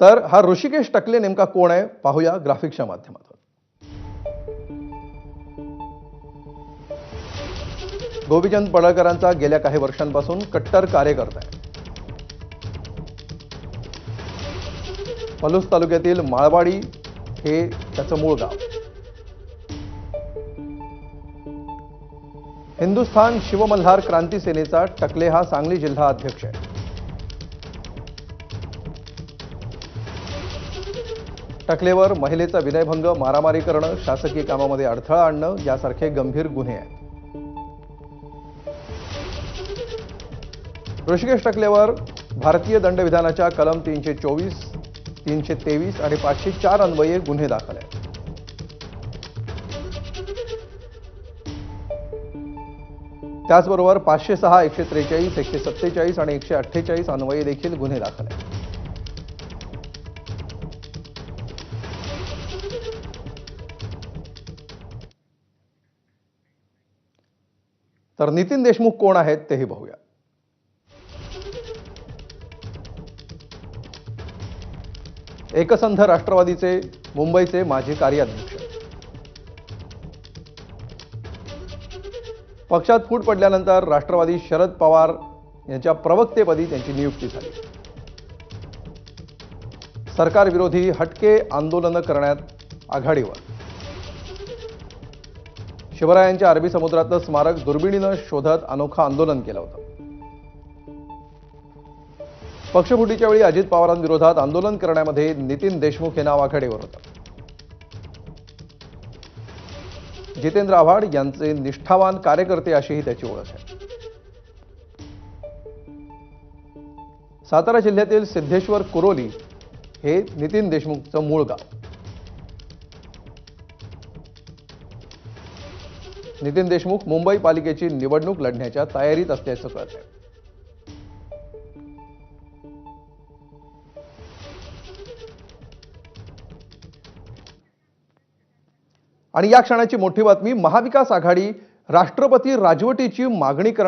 तर हा ऋषिकेश टकले नेमका कोण आहे? पाहूया ग्राफिक्सच्या माध्यमातून. गोपीचंद पडळकरांचा गेल्या काही वर्षांपासून कट्टर कार्यकर्ता आहे. पलूस तालुक्यातील माळवाडी हे त्याचं मूळ गाव. हिंदुस्थान शिवमल्हार क्रांती सेनेचा टकले हा सांगली जिल्हा अध्यक्ष आहे. टकलेवर महिलेचा विनयभंग मारामारी करणं शासकीय कामामध्ये अडथळा आणणं यासारखे गंभीर गुन्हे आहेत. ऋषिकेश टकलेवर भारतीय दंडविधानाच्या कलम तीनशे चोवीस तीनशे तेवीस आणि पाचशे चार अन्वये गुन्हे दाखल आहेत. त्याचबरोबर पाचशे सहा एकशे त्रेचाळीस एकशे सत्तेचाळीस आणि एकशे अठ्ठेचाळीस अन्वये देखील गुन्हे दाखल आहेत. तर नितीन देशमुख कोण आहेत तेही पाहूया एकसंध राष्ट्रवादीचे मुंबईचे माजी कार्याध्यक्ष. पक्षात फूट पडल्यानंतर राष्ट्रवादी शरद पवार यांच्या प्रवक्तेपदी त्यांची नियुक्ती झाली. सरकारविरोधी हटके आंदोलनं करण्यात आघाडीवर. शिवरायांच्या अरबी समुद्रातलं स्मारक दुर्बिणीनं शोधत अनोखं आंदोलन केलं होतं. पक्षफुटीच्या वेळी अजित पवारांविरोधात आंदोलन करण्यामध्ये नितीन देशमुख हे नाव आघाडीवर होतं. जितेंद्र आव्हाड यांचे निष्ठावान कार्यकर्ते अशीही त्याची ओळख आहे. सातारा जिल्ह्यातील सिद्धेश्वर कुरोली हे नितीन देशमुखचं मूळ गाव. नितीन देशमुख मुंबई पालिकेची निवडणूक लढण्याच्या तयारीत असल्याचं कळत आणि या क्षणाची मोठी बातमी महाविकास आघाडी राष्ट्रपती राजवटीची मागणी करणार